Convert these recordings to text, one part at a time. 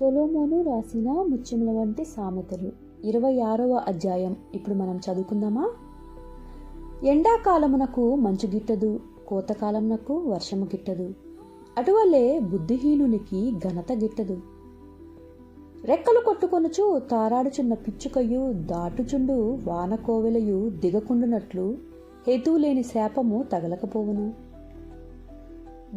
సొలోమోను రాసిన ముత్యముల వంటి సామెతలు. ఇరవై ఆరవ అధ్యాయం. ఇప్పుడు మనం చదువుకుందామా? ఎండాకాలమునకు మంచు గిట్టదు కోతకాలమునకు వర్షము గిట్టదు. అటువలే బుద్ధిహీనునికి ఘనత గిట్టదు. రెక్కలు కొట్టుకొనుచు తారాడుచున్న పిచ్చుకయు దాటుచుండు వానకోవెలయు దిగకుండునట్లు హేతువులేని శాపము తగలకపోవును.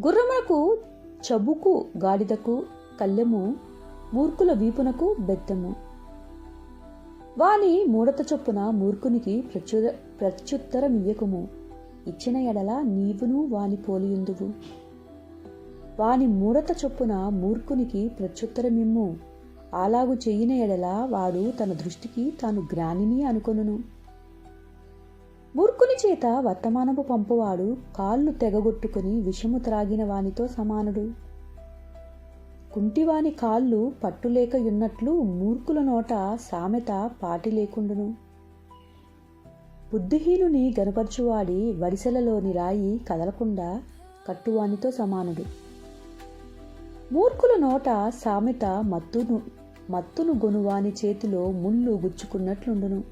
గుర్రమునకు చబుకు గాడిదకు కళ్ళెము మూర్ఖుల వీపునకు బెత్తము వాని మూడత చొప్పున మూర్ఖునికి ప్రత్యు ప్రత్యుత్తరమియ్యకుము. ఇచ్చిన ఎడల నీవును వాని పోలియుందువు. వాని మూడత చొప్పున మూర్ఖునికి ప్రత్యుత్తరమిమ్ము. అలాగు చెయ్యిన ఎడల వాడు తన దృష్టికి తాను జ్ఞానిని అనుకొనును. మూర్ఖుని చేత వర్తమానపు పంపువాడు కాళ్ళు తెగగొట్టుకుని విషము త్రాగిన వానితో సమానుడు. కుంటివాని కాళ్ళు పట్టులేకయున్నట్లు మూర్ఖుల నోట సామెత పాటి లేకుండును బుద్ధిహీనుని గనపరచువాడి వడిసెలలోని రాయి కదలకుండా కట్టువానితో సమానుడు. మూర్ఖుల నోట సామెత మత్తును మత్తును గొనువాని చేతిలో ముళ్ళు గుచ్చుకున్నట్లుండును.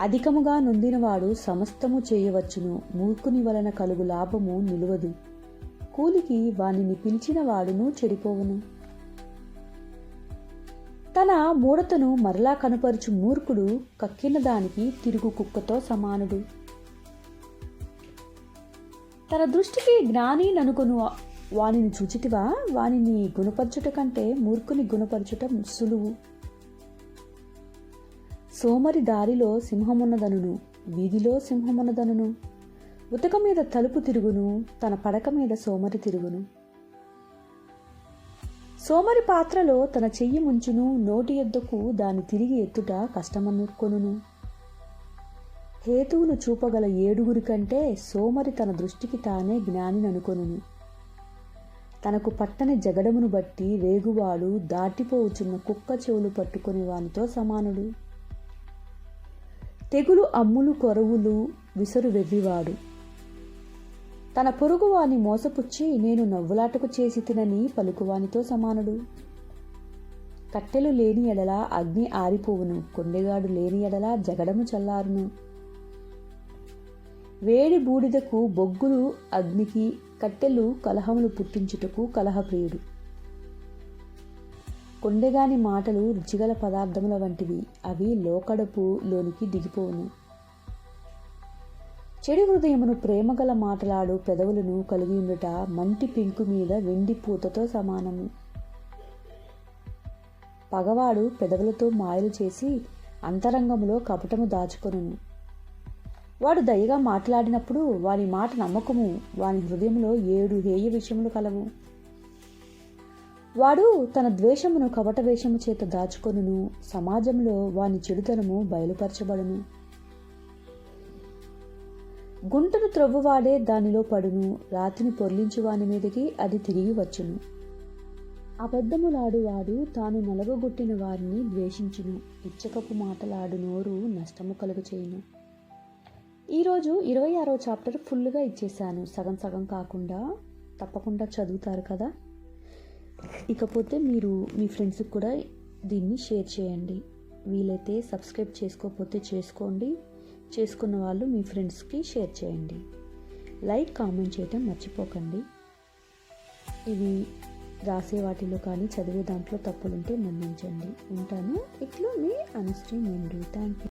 అధికముగా నొందినవాడు సమస్తము చేయవచ్చును మూర్ఖుని వలన కలుగు లాభము నిలువదు. కూలికి వానిని పిలిచిన వాడును చెడిపోవును. తన మూడతను మరలా కనుపరుచు మూర్ఖుడు కక్కిన దానికి తిరుగు కుక్కతో సమానుడు. తన దృష్టికి జ్ఞాని ననుకొను వానిని చూచితివా? వానిని గుణపరచుట కంటే మూర్ఖుని గుణపరచుట సులువు. సోమరి దారిలో సింహమున్నదనును వీధిలో సింహమున్నదనును. ఉతక మీద తలుపు తిరుగును తన పడక మీద సోమరి తిరుగును. సోమరి పాత్రలో తన చెయ్యి ముంచును నోటి ఎద్దుకు దాన్ని తిరిగి ఎత్తుట కష్టమనుకొనును. హేతువును చూపగల ఏడుగురి కంటే సోమరి తన దృష్టికి తానే జ్ఞానిననుకొనును. తనకు పట్టని జగడమును బట్టి రేగువాడు దాటిపోవుచున్న కుక్క చెవులు పట్టుకుని వానితో సమానుడు. తెగులు అమ్ములు కొరవులు విసరు వెవ్వివాడు. తన పొరుగువాని మోసపుచ్చి నేను నవ్వులాటకు చేసి తినని పలుకువానితో సమానుడు. కట్టెలు లేని ఎడల అగ్ని ఆరిపోవును కొండెగాడు లేని ఎడల జగడము చల్లారును. వేడి బూడిదకు బొగ్గులు అగ్నికి కట్టెలు కలహములు పుట్టించుటకు కలహప్రియుడు. కొండెగాని మాటలు రుచిగల పదార్థముల వంటివి అవి లోకడపు లోనికి దిగిపోవును. చెడు హృదయమును ప్రేమగల మాటలాడు పెదవులను కలిగి ఉండుట మంటి పెంకు మీద వెండి పూతతో సమానము. పగవాడు పెదవులతో మాయలు చేసి అంతరంగములో కపటము దాచుకొనును. వాడు దయగా మాట్లాడినప్పుడు వాని మాట నమ్మకము వాని హృదయంలో ఏడు హేయ విషయములు కలవు. వాడు తన ద్వేషమును కపట వేషము చేత దాచుకొనును సమాజంలో వాని చెడుతనము బయలుపరచబడును. గుంటను త్రవ్వువాడే దానిలో పడును రాతిని పొర్లించువాని మీదకి అది తిరిగి వచ్చును. అబద్ధములాడువాడు తాను నలగొట్టిన వారిని ద్వేషించును ఇచ్చకపు మాటలాడు నోరు నష్టము కలుగు చేయును. ఈరోజు ఇరవై ఆరో చాప్టర్ ఫుల్గా ఇచ్చేసాను సగం సగం కాకుండా తప్పకుండా చదువుతారు కదా? ఇకపోతే మీరు మీ ఫ్రెండ్స్కి కూడా దీన్ని షేర్ చేయండి. వీలైతే సబ్స్క్రైబ్ చేసుకోకపోతే చేసుకోండి. చేసుకున్న వాళ్ళు మీ ఫ్రెండ్స్కి షేర్ చేయండి. లైక్ కామెంట్ చేయటం మర్చిపోకండి. ఇవి రాసే వాటిలో కానీ చదివే దాంట్లో తప్పులుంటే మన్నించండి. ఉంటాను. ఇట్లా మీ అనుశ్రీ మెండు థ్యాంక్ యూ